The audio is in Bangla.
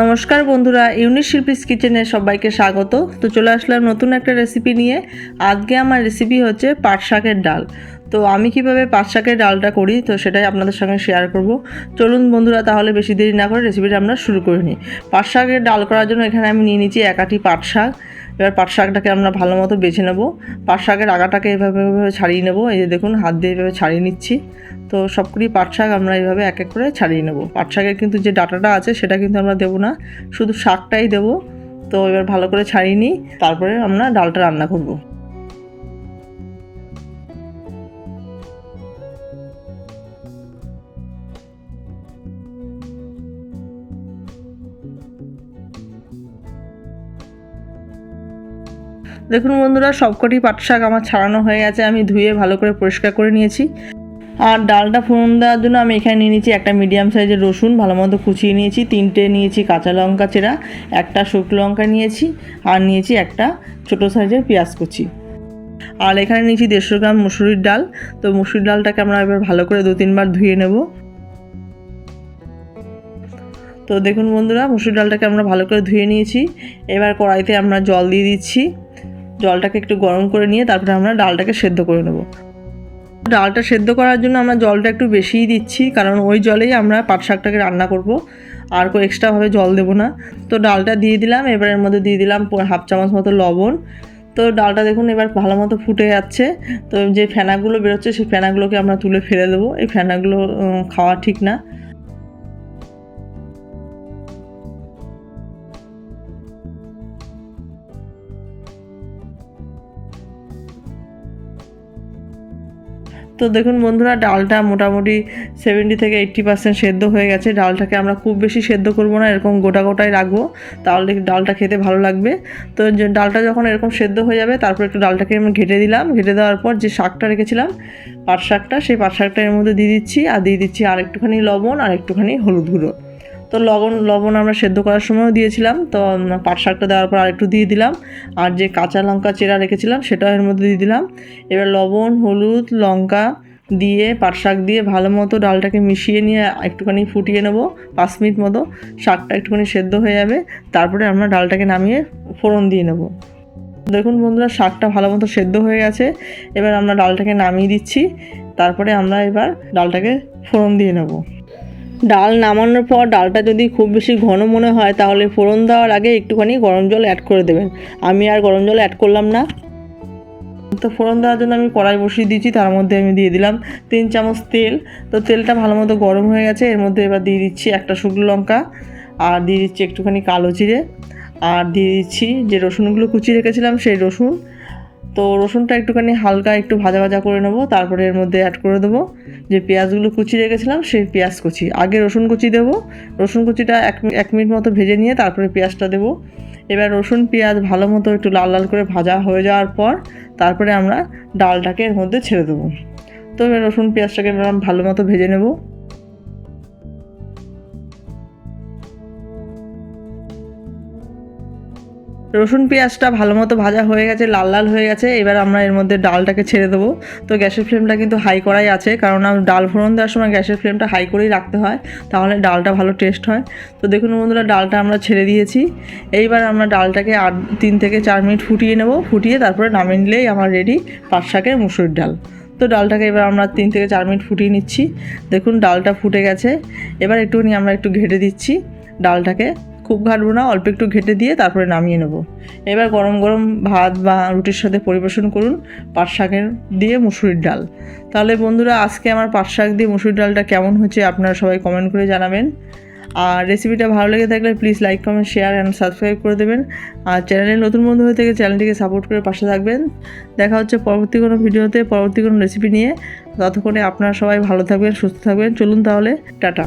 নমস্কার বন্ধুরা শিল্পীস কিচেনে সবাইকে স্বাগত। তো চলে আসলাম নতুন একটা রেসিপি নিয়ে। আজকে আমার রেসিপি হচ্ছে পাট শাকের ডাল। তো আমি কীভাবে পাট শাকের ডালটা করি, তো সেটাই আপনাদের সঙ্গে শেয়ার করব। চলুন বন্ধুরা, তাহলে বেশি দেরি না করে রেসিপিটা আমরা শুরু করে নিই। পাট শাকের ডাল করার জন্য এখানে আমি নিয়ে নিচ্ছি একাটি পাট শাক। এবার পাট শাকটাকে আমরা ভালো মতো বেছে নেব। পাট শাকের আগাটাকে এভাবে এভাবে ছাড়িয়ে নেব। এই যে দেখুন, হাত দিয়ে এভাবে ছাড়িয়ে নিচ্ছি। তো সবগুলি পাট শাক আমরা এইভাবে এক এক করে ছাড়িয়ে নেব। পাট শাকের কিন্তু যে ডাটাটা আছে, সেটা কিন্তু আমরা দেবো না। শুধু শাকটাই দেবো। তো এবার ভালো করে ছাড়িয়ে নিই, তারপরে আমরা ডালটা রান্না করব। দেখুন বন্ধুরা, সবকটি পাট শাক আমার ছাড়ানো হয়ে গেছে। আমি ধুয়ে ভালো করে পরিষ্কার করে নিয়েছি। আর ডালটা ফোড়ন দেওয়ার জন্য আমি এখানে নিয়ে নিয়েছি একটা মিডিয়াম সাইজের রসুন, ভালো মতো কুচিয়ে নিয়েছি, তিনটে নিয়েছি কাঁচা লঙ্কা চেরা, একটা শুকনো লঙ্কা নিয়েছি, আর নিয়েছি একটা ছোটো সাইজের পেঁয়াজ কুচি। আর এখানে নিয়েছি দেড়শো গ্রাম মুসুরির ডাল, তো মুসুরির ডালটাকে আমরা এবার ভালো করে দু তিনবার ধুয়ে নেব। তো দেখুন বন্ধুরা মুসুর ডালটাকে আমরা ভালো করে ধুয়ে নিয়েছি। এবার কড়াইতে আমরা জল দিয়ে দিচ্ছি। জলটাকে একটু গরম করে নিয়ে তারপরে আমরা ডালটাকে সেদ্ধ করে নেব। ডালটা সেদ্ধ করার জন্য আমরা জলটা একটু বেশিই দিচ্ছি, কারণ ওই জলেই আমরা পাট শাকটাকে রান্না করব। আর কো এক্সট্রাভাবে জল দেবো না। তো ডালটা দিয়ে দিলাম এবারের মধ্যে দিয়ে দিলাম হাফ চামচ মতো লবণ। তো ডালটা দেখুন এবার ভালো মতো ফুটে যাচ্ছে। তো যে ফেনাগুলো বেরোচ্ছে, সেই ফেনাগুলোকে আমরা তুলে ফেলে দেবো। এই ফেনাগুলো খাওয়া ঠিক না। তো দেখুন বন্ধুরা, ডালটা মোটামুটি সেভেন্টি থেকে এইট্টি পার্সেন্ট সেদ্ধ হয়ে গেছে। ডালটাকে আমরা খুব বেশি সেদ্ধ করব না, এরকম গোটা গোটাই রাখব, তাহলে ডালটা খেতে ভালো লাগবে। তো ডালটা যখন এরকম সেদ্ধ হয়ে যাবে, তারপর একটু ডালটাকে আমি ঘেটে দিলাম। ঘেটে দেওয়ার পর যে শাকটা রেখেছিলাম, পাট শাকটা, সেই পাট শাকটা এর মধ্যে দিয়ে দিচ্ছি। আর দিয়ে দিচ্ছি আর একটুখানি লবণ আর একটুখানি হলুদ গুঁড়ো। তো লবণ লবণ আমরা সেদ্ধ করার সময়ও দিয়েছিলাম, তো পাট শাকটা দেওয়ার পর আরেকটু দিয়ে দিলাম, আর যে কাঁচা লঙ্কা চেরা রেখেছিলাম সেটাও এর মধ্যে দিয়ে দিলাম। এবার লবণ, হলুদ, লঙ্কা দিয়ে, পাট শাক দিয়ে ভালো মতো ডালটাকে মিশিয়ে নিয়ে একটুখানি ফুটিয়ে নেব, পাঁচ মিনিট মতো, শাকটা একটুখানি সেদ্ধ হয়ে যাবে, তারপরে আমরা ডালটাকে নামিয়ে ফোড়ন দিয়ে নেব। দেখুন বন্ধুরা, শাকটা ভালো মতো সেদ্ধ হয়ে গেছে, এবার আমরা ডালটাকে নামিয়ে দিচ্ছি, তারপরে আমরা এবার ডালটাকে ফোড়ন দিয়ে নেব। ডাল নামানোর পর ডালটা যদি খুব বেশি ঘন মনে হয়, তাহলে ফোড়ন দেওয়ার আগে একটুখানি গরম জল অ্যাড করে দেবেন। আমি আর গরম জল অ্যাড করলাম না। তো ফোড়ন দেওয়ার জন্য আমি কড়াই বসিয়ে দিয়েছি, তার মধ্যে আমি দিয়ে দিলাম তিন চামচ তেল। তো তেলটা ভালো মতো গরম হয়ে গেছে, এর মধ্যে এবার দিয়ে দিচ্ছি একটা শুকনো লঙ্কা আর দিয়ে দিচ্ছি একটুখানি কালো জিরে। আর দিয়ে দিচ্ছি যে রসুনগুলো কুচিয়ে রেখেছিলাম, সেই রসুন তো রসুনটা একটুখানি হালকা একটু ভাজা ভাজা করে নেব, তারপরে এর মধ্যে অ্যাড করে দেবো যে পেঁয়াজগুলো কুচি রেখেছিলাম, সেই পেঁয়াজ কুচি। আগে রসুন কুচি দেবো, রসুন কুচিটা এক এক মিনিট মতো ভেজে নিয়ে তারপরে পেঁয়াজটা দেবো। এবার রসুন পেঁয়াজ ভালো মতো একটু লাল লাল করে ভাজা হয়ে যাওয়ার পর তারপরে আমরা ডালটাকে এর মধ্যে ছেড়ে দেবো। তো এবার রসুন পেঁয়াজটাকে ভালো মতো ভেজে নেব। রসুন পেঁয়াজটা ভালো মতো ভাজা হয়ে গেছে, লাল লাল হয়ে গেছে, এবার আমরা এর মধ্যে ডালটাকে ছেড়ে দেবো। তো গ্যাসের ফ্লেমটা কিন্তু হাই করাই আছে, কারণ ডাল ফোড়ন দেওয়ার সময় গ্যাসের ফ্লেমটা হাই করেই রাখতে হয়, তাহলে ডালটা ভালো টেস্ট হয়। তো দেখুন বন্ধুরা, ডালটা আমরা ছেড়ে দিয়েছি। এইবার আমরা ডালটাকে আট তিন থেকে চার মিনিট ফুটিয়ে নেব। ফুটিয়ে তারপরে নামিয়ে নিলেই আমার রেডি পাট শাকের মুসুর ডাল। তো ডালটাকে এবার আমরা তিন থেকে চার মিনিট ফুটিয়ে নিচ্ছি। দেখুন ডালটা ফুটে গেছে। এবার একটুখানি আমরা একটু ঘেটে দিচ্ছি ডালটাকে। খুব ঘাটবো না, অল্প একটু ঘেটে দিয়ে তারপরে নামিয়ে নেব। এবার গরম গরম ভাত বা রুটির সাথে পরিবেশন করুন পাট শাকের দিয়ে মুসুরির ডাল। তাহলে বন্ধুরা, আজকে আমার পাট শাক দিয়ে মুসুরির ডালটা কেমন হচ্ছে আপনারা সবাই কমেন্ট করে জানাবেন। আর রেসিপিটা ভালো লেগে থাকলে please like comment share and subscribe করে দেবেন। আর চ্যানেলে নতুন বন্ধু হয়ে থেকে চ্যানেলটিকে সাপোর্ট করে পাশে থাকবেন। দেখা হচ্ছে পরবর্তী কোনো ভিডিওতে, পরবর্তী কোনো রেসিপি নিয়ে। ততক্ষণে আপনারা সবাই ভালো থাকবেন, সুস্থ থাকবেন। চলুন তাহলে, টাটা।